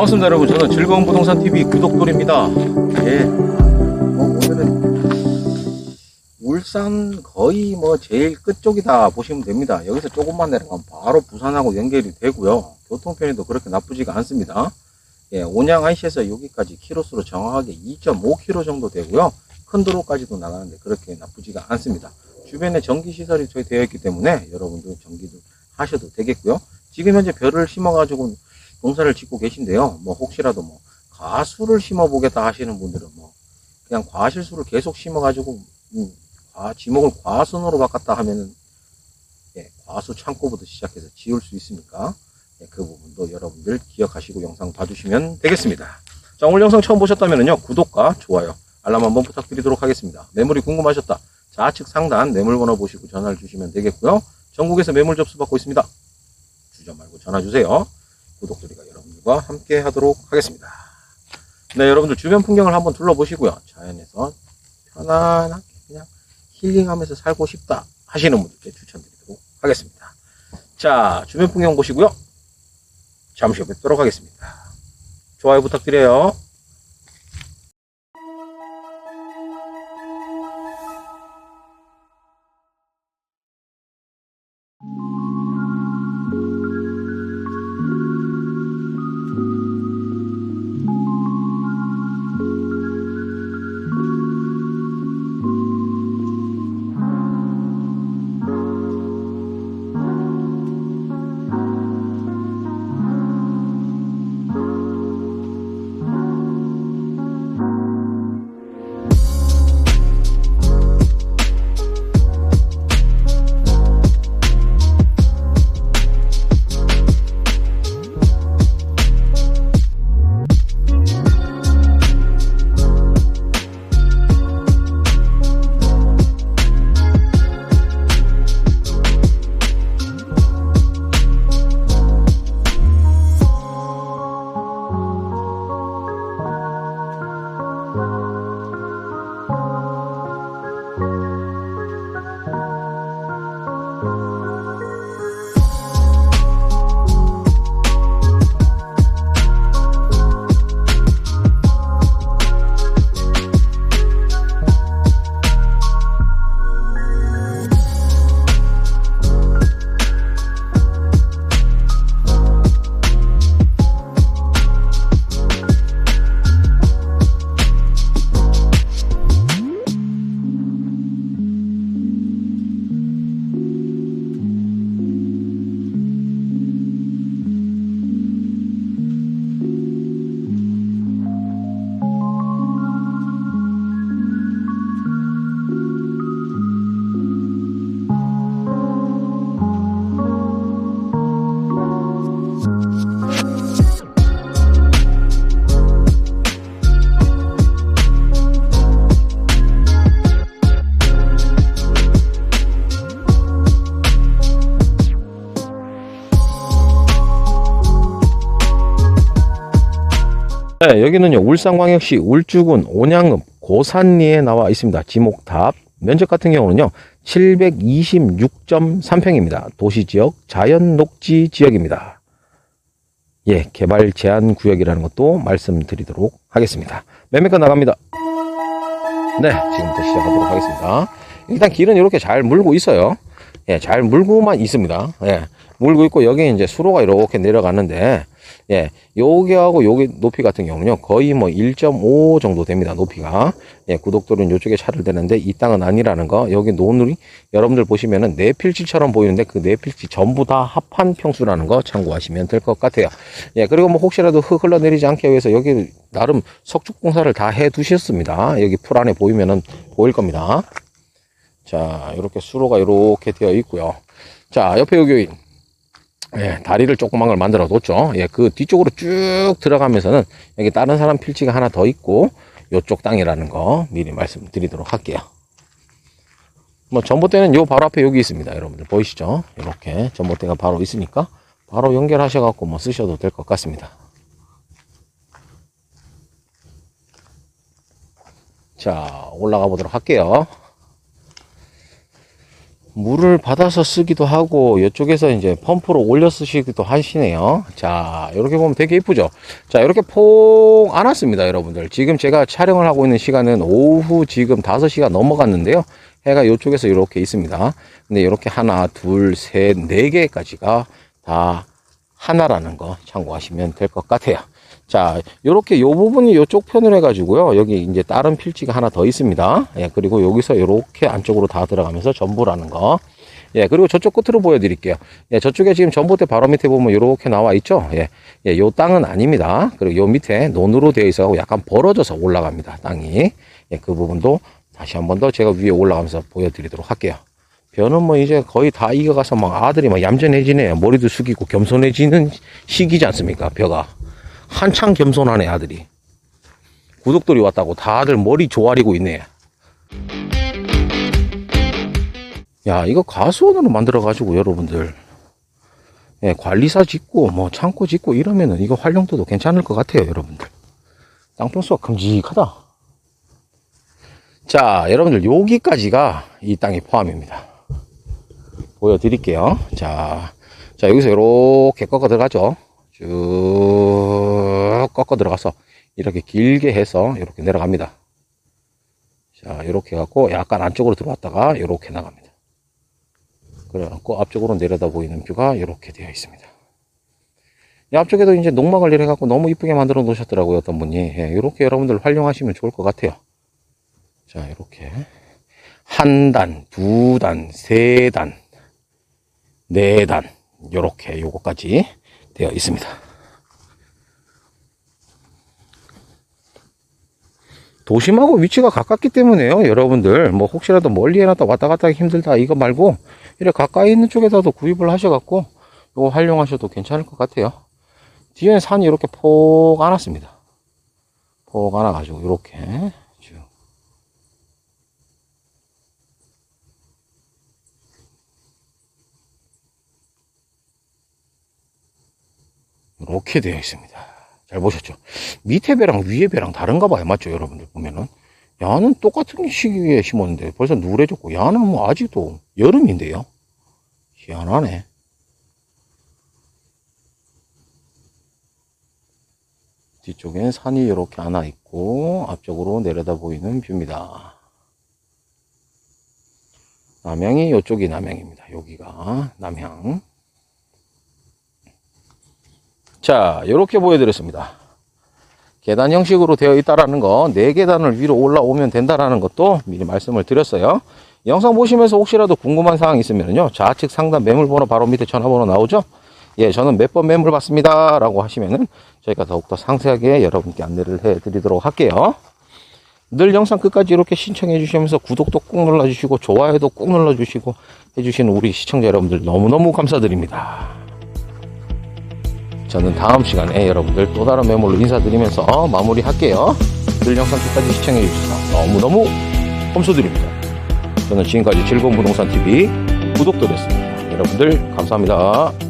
반갑습니다 여러분. 저는 즐거운 부동산 TV 구독돌입니다. 예. 뭐 오늘은 울산 거의 뭐 제일 끝쪽이다 보시면 됩니다. 여기서 조금만 내려가면 바로 부산하고 연결이 되고요. 교통편에도 그렇게 나쁘지가 않습니다. 예, 온양 IC에서 여기까지 키로수로 정확하게 2.5km 정도 되고요. 큰 도로까지도 나가는데 그렇게 나쁘지가 않습니다. 주변에 전기시설이 되어 있기 때문에 여러분들 전기도 하셔도 되겠고요. 지금 현재 벼를 심어 가지고 농사를 짓고 계신데요. 뭐 혹시라도 뭐 과수를 심어 보겠다 하시는 분들은 뭐 그냥 과실수를 계속 심어 가지고 음, 과 지목을 과순으로 바꿨다 하면은 예, 과수 창고부터 시작해서 지을 수 있으니까 예, 그 부분도 여러분들 기억하시고 영상 봐주시면 되겠습니다. 자 오늘 영상 처음 보셨다면요 구독과 좋아요 알람 한번 부탁드리도록 하겠습니다. 매물이 궁금하셨다. 좌측 상단 매물번호 보시고 전화를 주시면 되겠고요. 전국에서 매물 접수 받고 있습니다. 주저 말고 전화 주세요. 구독들이가 여러분들과 함께 하도록 하겠습니다. 네, 여러분들 주변 풍경을 한번 둘러보시고요. 자연에서 편안하게 그냥 힐링하면서 살고 싶다 하시는 분들께 추천드리도록 하겠습니다. 자, 주변 풍경 보시고요. 잠시 후 뵙도록 하겠습니다. 좋아요 부탁드려요. 네, 여기는요, 울산광역시 울주군 온양읍 고산리에 나와 있습니다. 지목탑. 면적 같은 경우는요, 726.3평입니다. 도시지역, 자연녹지 지역입니다. 예, 개발 제한 구역이라는 것도 말씀드리도록 하겠습니다. 매매가 나갑니다. 네, 지금부터 시작하도록 하겠습니다. 일단 길은 이렇게 잘 물고 있어요. 예, 잘 물고만 있습니다. 예, 물고 있고 여기 이제 수로가 이렇게 내려가는데 예, 여기하고 여기 높이 같은 경우는요, 거의 뭐 1.5 정도 됩니다, 높이가. 예, 구독도는 이쪽에 차를 대는데 이 땅은 아니라는 거, 여기 노늘이 여러분들 보시면은 네 필지처럼 보이는데 그 네 필지 전부 다 합한 평수라는 거 참고하시면 될 것 같아요. 예, 그리고 뭐 혹시라도 흙 흘러내리지 않게 위해서 여기 나름 석축 공사를 다 해 두셨습니다. 여기 풀 안에 보이면은 보일 겁니다. 자, 이렇게 수로가 이렇게 되어 있고요. 자, 옆에 여기 예, 다리를 조그만 걸 만들어 뒀죠. 예, 그 뒤쪽으로 쭉 들어가면서는 여기 다른 사람 필지가 하나 더 있고 요쪽 땅이라는 거 미리 말씀드리도록 할게요. 뭐 전봇대는 요 바로 앞에 여기 있습니다. 여러분들 보이시죠? 이렇게 전봇대가 바로 있으니까 바로 연결하셔 갖고 뭐 쓰셔도 될 것 같습니다. 자, 올라가 보도록 할게요. 물을 받아서 쓰기도 하고 이쪽에서 이제 펌프로 올려 쓰시기도 하시네요. 자, 이렇게 보면 되게 이쁘죠. 자, 이렇게 폭 안았습니다, 여러분들. 지금 제가 촬영을 하고 있는 시간은 오후 지금 5시가 넘어갔는데요. 해가 이쪽에서 이렇게 있습니다. 근데 이렇게 하나, 둘, 셋, 네 개까지가 다 하나라는 거 참고하시면 될 것 같아요. 자, 요렇게 요 부분이 요쪽 편으로 해가지고요. 여기 이제 다른 필지가 하나 더 있습니다. 예, 그리고 여기서 요렇게 안쪽으로 다 들어가면서 전부라는 거. 예, 그리고 저쪽 끝으로 보여드릴게요. 예, 저쪽에 지금 전봇대 바로 밑에 보면 요렇게 나와 있죠. 예, 예, 요 땅은 아닙니다. 그리고 요 밑에 논으로 되어 있어 약간 벌어져서 올라갑니다. 땅이. 예, 그 부분도 다시 한 번 더 제가 위에 올라가면서 보여드리도록 할게요. 벼는 뭐 이제 거의 다 익어가서 막 아들이 막 얌전해지네요. 머리도 숙이고 겸손해지는 시기지 않습니까? 벼가. 한창 겸손하네, 아들이. 구독들이 왔다고 다들 머리 조아리고 있네. 야, 이거 가수원으로 만들어가지고 여러분들. 예, 관리사 짓고, 뭐, 창고 짓고 이러면은 이거 활용도도 괜찮을 것 같아요, 여러분들. 땅평수가 큼직하다. 자, 여러분들, 여기까지가 이 땅의 포함입니다. 보여드릴게요. 자, 자, 여기서 이렇게 꺾어 들어가죠. 쭉 꺾어 들어가서 이렇게 길게 해서 이렇게 내려갑니다. 자, 이렇게 갖고 약간 안쪽으로 들어왔다가 이렇게 나갑니다. 그래갖고 앞쪽으로 내려다 보이는 뷰가 이렇게 되어 있습니다. 이 앞쪽에도 이제 농막 관리를 해갖고 너무 이쁘게 만들어 놓으셨더라고요. 어떤 분이. 예, 이렇게 여러분들 활용하시면 좋을 것 같아요. 자, 이렇게. 한 단, 두 단, 세 단, 네 단. 요렇게 요거까지 되어 있습니다. 도심하고 위치가 가깝기 때문에요. 여러분들 뭐 혹시라도 멀리 해놨다 왔다 갔다 하기 힘들다 이거 말고 이렇게 가까이 있는 쪽에다도 구입을 하셔갖고 이거 활용하셔도 괜찮을 것 같아요. 뒤에는 산이 이렇게 폭 안았습니다. 폭 안아가지고 이렇게 쭉 이렇게 되어 있습니다. 잘 보셨죠? 밑에 배랑 위에 배랑 다른가 봐요. 맞죠? 여러분들 보면은. 야는 똑같은 시기에 심었는데 벌써 누래졌고 야는 뭐 아직도 여름인데요. 희한하네. 뒤쪽엔 산이 이렇게 하나 있고 앞쪽으로 내려다 보이는 뷰입니다. 남양이 이쪽이 남양입니다. 여기가 남양. 자, 이렇게 보여드렸습니다. 계단 형식으로 되어 있다라는 거, 네 계단을 위로 올라오면 된다라는 것도 미리 말씀을 드렸어요. 영상 보시면서 혹시라도 궁금한 사항 있으면요, 좌측 상단 매물번호 바로 밑에 전화번호 나오죠? 예, 저는 몇 번 매물 받습니다. 라고 하시면은 저희가 더욱더 상세하게 여러분께 안내를 해 드리도록 할게요. 늘 영상 끝까지 이렇게 신청해 주시면서 구독도 꾹 눌러주시고, 좋아요도 꾹 눌러주시고, 해주시는 우리 시청자 여러분들 너무너무 감사드립니다. 저는 다음 시간에 여러분들 또 다른 매물로 인사드리면서 마무리할게요. 늘 영상 끝까지 시청해 주셔서 너무너무 감사드립니다. 저는 지금까지 즐거운 부동산 TV 구독도였습니다. 여러분들 감사합니다.